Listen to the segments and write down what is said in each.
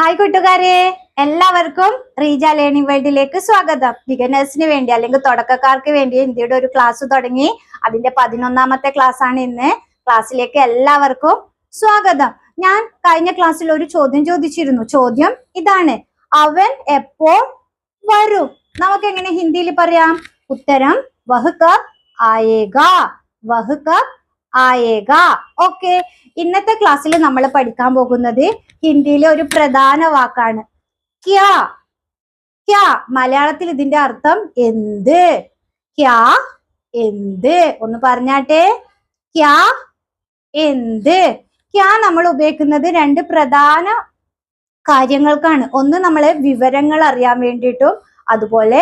Hi കൂട്ടുകാരെ. എല്ലാവർക്കും Reeja learning വേൾഡിലേക്ക് സ്വാഗതം. ബിഗനേഴ്സിന് വേണ്ടി അല്ലെങ്കിൽ തുടക്കക്കാർക്ക് വേണ്ടി ഇന്ത്യയുടെ ഒരു ക്ലാസ് തുടങ്ങി. അതിന്റെ പതിനൊന്നാമത്തെ ക്ലാസ് ആണ് ഇന്ന്. ക്ലാസ്സിലേക്ക് എല്ലാവർക്കും സ്വാഗതം. ഞാൻ കഴിഞ്ഞ ക്ലാസ്സിൽ ഒരു ചോദ്യം ചോദിച്ചിരുന്നു. ചോദ്യം ഇതാണ്. അവൻ എപ്പോൾ വരും? നമുക്ക് എങ്ങനെ ഹിന്ദിയിൽ പറയാം? ഉത്തരം വഹ് കബ് ആയേഗ വഹ് ആയേഗ ഓക്കെ ഇന്നത്തെ ക്ലാസ്സിൽ നമ്മൾ പഠിക്കാൻ പോകുന്നത് ഹിന്ദിയിലെ ഒരു പ്രധാന വാക്കാണ്. ക്യാ. ക്യാ. മലയാളത്തിൽ ഇതിന്റെ അർത്ഥം എന്ത്? ക്യാ എന്ത്? ഒന്ന് പറഞ്ഞാട്ടെ. ക്യാ എന്ത്? ക്യാ നമ്മൾ ഉപയോഗിക്കുന്നത് രണ്ട് പ്രധാന കാര്യങ്ങൾക്കാണ്. ഒന്ന് നമ്മളെ വിവരങ്ങൾ അറിയാൻ വേണ്ടിയിട്ടും അതുപോലെ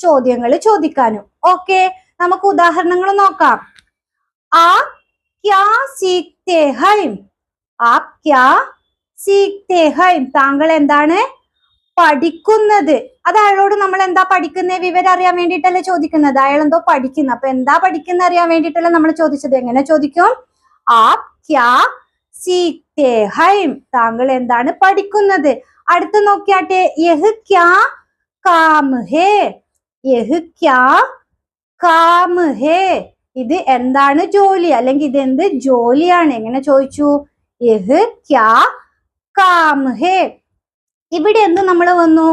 ചോദ്യങ്ങൾ ചോദിക്കാനും. ഓക്കെ നമുക്ക് ഉദാഹരണങ്ങൾ നോക്കാം. ആ ക്യാ സീക്തേ ഹൈം ആപ് ക്യാ സീക്തേ ഹൈം താങ്കൾ എന്താണ് പഠിക്കുന്നത്? അത് അയാളോട് നമ്മൾ എന്താ പഠിക്കുന്നത്? വിവരം അറിയാൻ വേണ്ടിയിട്ടല്ലേ ചോദിക്കുന്നത്. അയാൾ എന്തോ പഠിക്കുന്നു. അപ്പൊ എന്താ പഠിക്കുന്ന അറിയാൻ വേണ്ടിയിട്ടല്ലേ നമ്മൾ ചോദിച്ചത്? എങ്ങനെ ചോദിക്കും? ആപ് ക്യാ സീക്തേ ഹൈം താങ്കൾ എന്താണ് പഠിക്കുന്നത്? അടുത്ത് നോക്കിയാട്ടെ. യഹ് ക്യാ കാം ഹേ യഹ് ക്യാ കാം ഹേ ഇത് എന്താണ് ജോലി? അല്ലെങ്കിൽ ഇത് എന്ത് ജോലിയാണ്? എങ്ങനെ ചോദിച്ചു? യഹ് ക്യാ കാം ഹേ. ഇവിടെ എന്ത് നമ്മൾ വന്നു?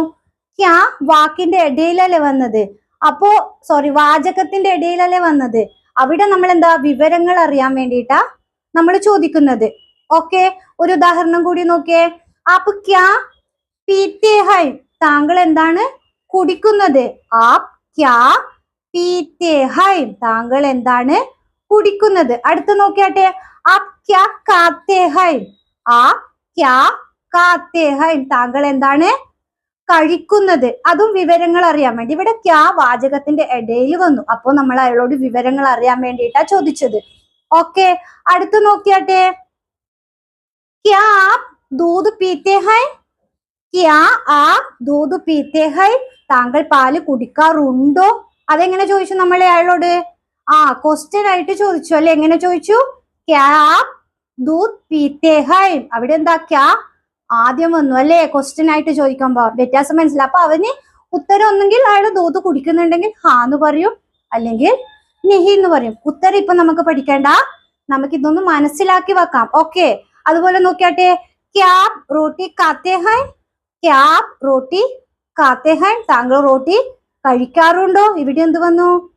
ക്യാ വാക്കിന്റെ ഇടയിലല്ലേ വന്നത്? അപ്പോ സോറി വാചകത്തിന്റെ ഇടയിലല്ലേ വന്നത്? അവിടെ നമ്മൾ എന്താ വിവരങ്ങൾ അറിയാൻ വേണ്ടിയിട്ടാ നമ്മൾ ചോദിക്കുന്നത്. ഓക്കെ ഒരു ഉദാഹരണം കൂടി നോക്കിയേ ആപ്പ് ക്യാ പീത്തേ ഹൈ. താങ്കൾ എന്താണ് കുടിക്കുന്നത്? ആപ് ക്യാ പീത്തേ താങ്കൾ എന്താണ് കുടിക്കുന്നത്? അടുത്ത് നോക്കിയാട്ടെ. ഹൈ. ആ ക്യാ താങ്കൾ എന്താണ് കഴിക്കുന്നത്? അതും വിവരങ്ങൾ അറിയാൻ വേണ്ടി. ഇവിടെ ക്യാ വാചകത്തിന്റെ ഇടയിൽ വന്നു. അപ്പൊ നമ്മൾ അയാളോട് വിവരങ്ങൾ അറിയാൻ വേണ്ടിയിട്ടാ ചോദിച്ചത്. ഓക്കെ അടുത്ത് നോക്കിയാട്ടെ. ക്യാ ദൂത് പീത്തേ ഹൈ? ക്യാ ആ ദൂത് പീത്തേ ഹൈ. താങ്കൾ പാൽ കുടിക്കാറുണ്ടോ? അതെങ്ങനെ ചോദിച്ചു നമ്മൾ അയാളോട് ആ ക്വസ്റ്റ്യൻ ആയിട്ട് ചോദിച്ചു. അല്ലെ എങ്ങനെ ചോദിച്ചു? ക്യാ അവിടെ എന്താ ക്യാ? ആദ്യം വന്നു അല്ലെ ക്വസ്റ്റ്യൻ ആയിട്ട് ചോദിക്കുമ്പോ വ്യത്യാസം മനസ്സിലായി അപ്പൊ അവന് ഉത്തരം ഒന്നെങ്കിൽ അയാൾ ദൂത് കുടിക്കുന്നുണ്ടെങ്കിൽ ഹാ എന്ന് പറയും. അല്ലെങ്കിൽ നിഹി എന്ന് പറയും. ഉത്തരം ഇപ്പൊ നമുക്ക് പഠിക്കേണ്ട. നമുക്ക് ഇതൊന്ന് മനസ്സിലാക്കി വെക്കാം. ഓക്കെ. അതുപോലെ നോക്കിയാട്ടെ. ക്യാബ് റോട്ടി കാത്തേ ഹൈ? ക്യാബ് റോട്ടി കാത്തേ ഹൈ? താങ്കൾ റോട്ടി കഴിക്കാറുണ്ടോ? ഇവിടെ എന്ത് വന്നു?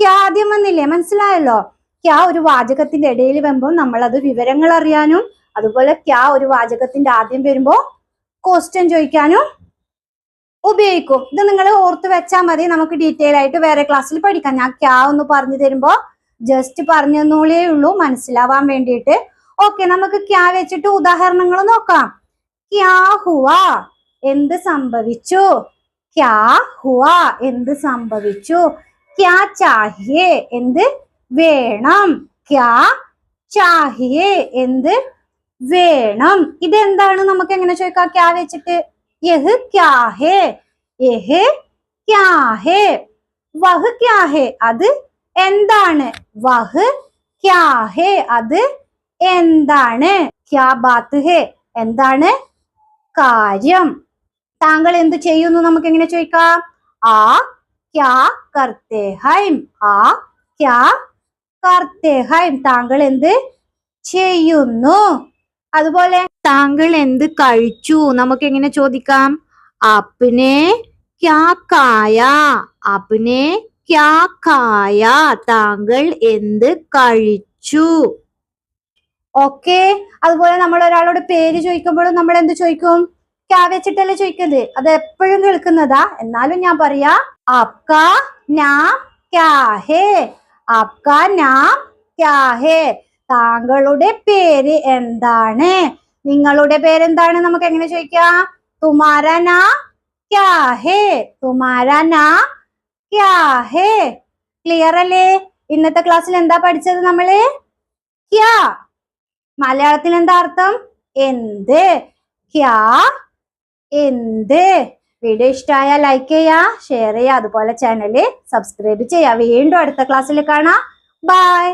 ക്യാ ആദ്യം വന്നില്ലേ? മനസ്സിലായല്ലോ. ക്യാ ഒരു വാചകത്തിന്റെ ഇടയിൽ വരുമ്പോൾ നമ്മൾ അത് വിവരങ്ങൾ അറിയാനും അതുപോലെ ക്യാ ഒരു വാചകത്തിന്റെ ആദ്യം വരുമ്പോ ക്വസ്റ്റ്യൻ ചോദിക്കാനും ഉപയോഗിക്കും. ഇത് നിങ്ങൾ ഓർത്ത് വെച്ചാൽ മതി. നമുക്ക് ഡീറ്റെയിൽ ആയിട്ട് വേറെ ക്ലാസ്സിൽ പഠിക്കാം. ഞാൻ ക്യാ ഒന്ന് പറഞ്ഞു തരുമ്പോ ജസ്റ്റ് പറഞ്ഞു ഉള്ളൂ. മനസ്സിലാവാൻ വേണ്ടിയിട്ട്. ഓക്കെ നമുക്ക് ക്യാ വെച്ചിട്ട് ഉദാഹരണങ്ങൾ നോക്കാം. ക്യാ ഹുവ എന്ത് സംഭവിച്ചു? ക്യാ ഹുവ എന്ത് സംഭവിച്ചു? ക്യാ ചാഹിയേ എന്ത് വേണം? ക്യാ ചാഹിയേ എന്ത് വേണം? ഇതെന്താണ് നമുക്ക് എങ്ങനെ ചോദിക്കാം? ക്യാ വെച്ചിട്ട് യഹ് ക്യാ ഹേ യഹ് ക്യാ ഹേ. വഹ് ക്യാ ഹേ അത് എന്താണ്? വഹ് ക്യാ ഹേ അത് എന്താണ്? ക്യാ ബാത്ത് ഹേ എന്താണ്? കാര്യം. താങ്കൾ എന്ത് ചെയ്യുന്നു നമുക്ക് എങ്ങനെ ചോദിക്കാം? ആ ക്യാ കർത്തേ ഹൈം. ആ ക്യാ കർത്തേ ഹൈം. താങ്കൾ എന്ത് ചെയ്യുന്നു? അതുപോലെ താങ്കൾ എന്ത് കഴിച്ചു? നമുക്ക് എങ്ങനെ ചോദിക്കാം? അപ്പിനെ ക്യാ കായ. അപ്പിനെ ക്യാ കായ. താങ്കൾ എന്ത് കഴിച്ചു? ഓക്കെ. അതുപോലെ നമ്മൾ ഒരാളോട് പേര് ചോദിക്കുമ്പോഴും നമ്മൾ എന്ത് ചോദിക്കും? ക്യാ വെച്ചിട്ടല്ലേ ചോദിക്കുന്നത്? അത് എപ്പോഴും കേൾക്കുന്നതാ. എന്നാലും ഞാൻ പറയാ ആപ്കാ നാം ക്യാ ഹേ ആപ്കാ നാം ക്യാ ഹേ താങ്കളുടെ പേര് എന്താണ്? നിങ്ങളുടെ പേരെന്താണ്? നമുക്ക് എങ്ങനെ ചോദിക്കാം? തുമാര നാം ക്യാ ഹേ ക്യാ ഹേ. ക്ലിയർ അല്ലേ? ഇന്നത്തെ ക്ലാസ്സിൽ എന്താ പഠിച്ചത് നമ്മൾ? ക്യാ. മലയാളത്തിൽ എന്താ അർത്ഥം? എന്ത്? ക്യാ എന്ത്? വീഡിയോ ഇഷ്ടമായ ലൈക്ക് ചെയ്യുക ഷെയർ ചെയ്യുക അതുപോലെ ചാനൽ സബ്സ്ക്രൈബ് ചെയ്യുക വീണ്ടും അടുത്ത ക്ലാസ്സിൽ കാണാം. ബൈ